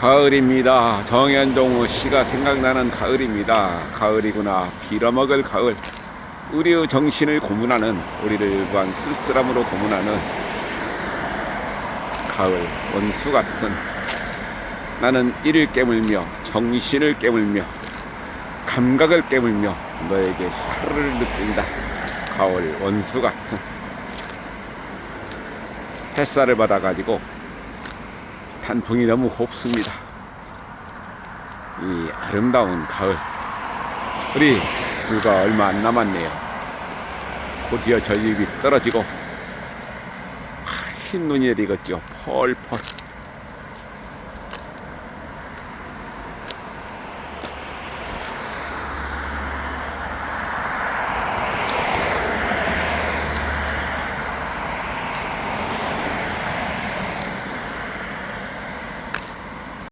가을입니다. 정현종의 시가 생각나는 가을입니다. 가을이구나. 빌어먹을 가을. 우리의 정신을 고문하는 우리를 위한 쓸쓸함으로 고문하는 가을 원수 같은 나는 이를 깨물며 정신을 깨물며 감각을 깨물며 너에게 사르를 느낀다. 가을 원수 같은 햇살을 받아가지고 단풍이 너무 곱습니다. 이 아름다운 가을. 우리 불과 얼마 안 남았네요. 곧이어 전립이 떨어지고 아, 흰 눈이 내리겠죠. 펄펄.